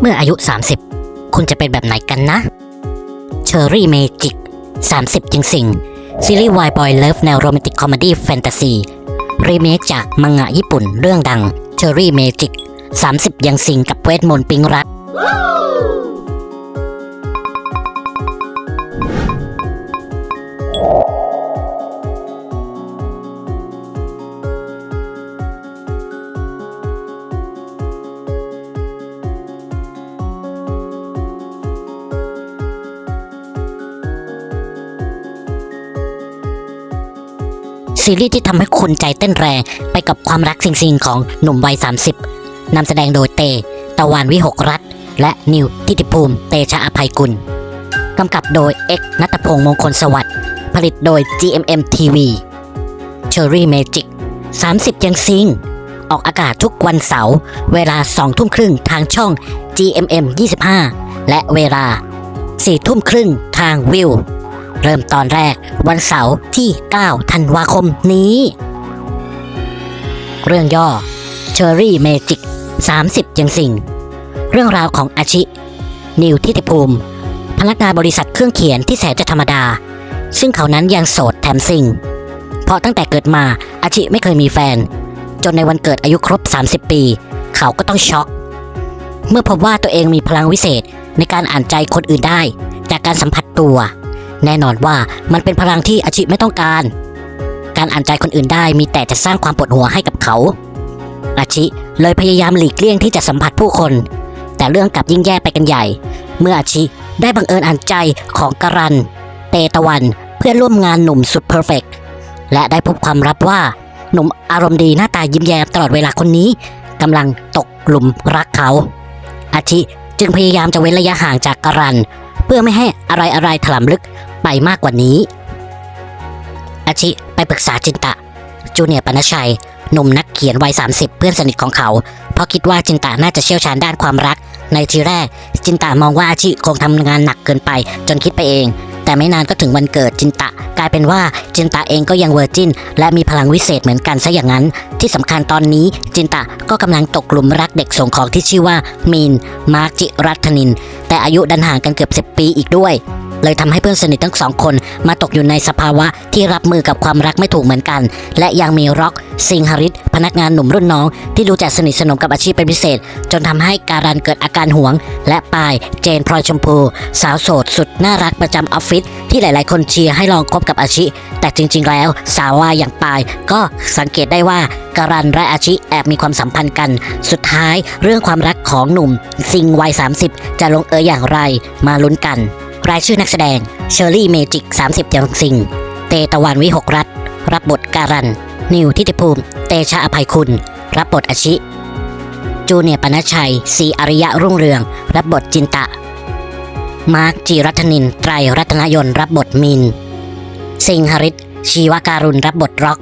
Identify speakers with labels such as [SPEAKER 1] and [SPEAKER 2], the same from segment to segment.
[SPEAKER 1] เมื่ออายุ 30 คุณจะเป็นแบบไหนกันนะเชอรี่เมจิก30 จริงสิงซีรีส์วายบอยเลิฟแนวโรแมนติกคอมเมดี้แฟนตาซีรีเมคจากมังงะญี่ปุ่นเรื่องดังเชอรี่เมจิก30 ยังสิงกับเวทมนต์ปิงรัก ซีรีส์ที่ทำให้คุณใจเต้นแรงไปกับความรักซิงๆของหนุ่มวัย 30นำแสดงโดยเต ตะวันวิหกรัฐ และนิวทิติภูมิ เตชะอภัยกุลกำกับโดยเอกนัตพงษ์มงคลสวัสดิ์ ผลิตโดย GMM TV Cherry Magic 30 ยังซิง ออกอากาศทุกวันเสาร์เวลา2ทุ่มครึ่งทางช่อง GMM 25 และเวลา4ทุ่มครึ่งทางวิว เริ่มตอนแรกวันเสาร์ที่ 9 ธันวาคมนี้ เรื่องย่อ Cherry Magic 30 ยังสิ่ง เรื่องราวของอาชิ นิวทิติภูมิ พนักงานบริษัทเครื่องเขียนที่แสนจะธรรมดา ซึ่งเขานั้นยังโสดแถมซิงเพราะตั้งแต่เกิดมาอาชิไม่เคยมีแฟน จนในวันเกิดอายุครบ 30 ปี เขาก็ต้องช็อก เมื่อพบว่าตัวเองมีพลังวิเศษในการอ่านใจคนอื่นได้ จากการสัมผัสตัว แน่นอนว่ามันเป็นพลังที่อาชิไม่ต้องการ การอ่านใจคนอื่นได้มีแต่จะสร้างความปวดหัวให้กับเขา อาชิเลยพยายามหลีกเลี่ยงที่จะสัมผัสผู้คน แต่เรื่องกลับยิ่งแย่ไปกันใหญ่ เมื่ออาชิได้บังเอิญอ่านใจของกรัน เตตะวันเพื่อนร่วมงานหนุ่มสุดเพอร์เฟกต์และได้พบความลับว่าหนุ่มอารมณ์ดีหน้าตายิ้มแย้มตลอดเวลาคนนี้กำลังตกหลุมรักเขา อาชิจึงพยายามจะเว้นระยะห่างจากการัน เพื่อไม่ให้อะไรอะไรๆถล่มลึก ไปมากกว่านี้ อาชิไปปรึกษาจินตะ จูเนียร์ปนชัย หนุ่มนักเขียนวัย 30 เพื่อนสนิทของเขา เพราะคิดว่าจินตะน่าจะเชี่ยวชาญด้านความรัก ในทีแรก จินตะมองว่าอาชิคงทำงานหนักเกินไป จนคิดไปเอง แต่ไม่นานก็ถึงวันเกิดจินตะ กลายเป็นว่าจินตะเองก็ยังเวอร์จินและมีพลังวิเศษเหมือนกันซะอย่างนั้น ที่สำคัญตอนนี้จินตะก็กำลังตกหลุมรักเด็กส่งของที่ชื่อว่ามีนมาร์กจิรัตนิน แต่อายุดันห่างกันเกือบ10ปีอีกด้วย เลยทำให้เพื่อนสนิททั้งสองคนมาตกอยู่ในสภาวะที่รับมือกับความรักไม่ถูกเหมือนกัน และยังมีร็อกซิงฮาริสพนักงานหนุ่มรุ่นน้อง ที่ดูจะสนิทสนมกับอาชีพเป็นพิเศษ จนทำให้การันเกิดอาการหวง และปายเจนพลอยชมพู สาวโสดสุดน่ารักประจำออฟฟิศที่หลาย ๆ คนเชียร์ให้ลองคบกับอาชิแต่จริง ๆ แล้วสาววายอย่างปาย ก็สังเกตได้ว่าการันและอาชิแอบมีความสัมพันธ์กัน สุดท้ายเรื่องความรักของหนุ่มซิงวัย 30 จะลงเอยอย่างไรมาลุ้นกัน รายชื่อนักแสดง เชอรี่เมจิก 30ยังสิง เตตะวันวิหกรัฐ รับบทการัน นิวทิติภูมิ เตชะอภัยคุณ รับบทอาชิ จูเนียร์ปนชัยศรีอริยะรุ่งเรือง รับบทจินตะ มาร์คจีรัตนิน ไตรรัตนยนต์รับบทมิน สิงหริตชีวการุณรับบทร็อก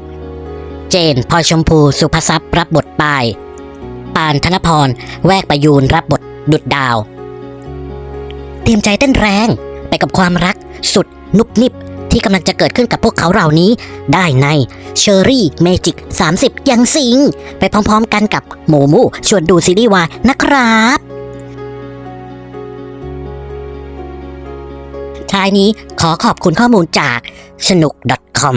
[SPEAKER 1] เจนพลอชมพู สุภทรัพย์รับบทปาย ปานธนพร แวกประยูนรับบทดุดดาว เตรียมใจเต้นแรง กับความรัก สุดนุบนิบที่กำลังจะเกิดขึ้นกับพวกเขาเหล่านี้ ได้ในเชอรี่เมจิก 30 ยังสิง ไปพร้อมๆกันกับโมมูชวนดูซีรีส์วายนะครับท้ายนี้ขอขอบคุณข้อมูลจากสนุก .com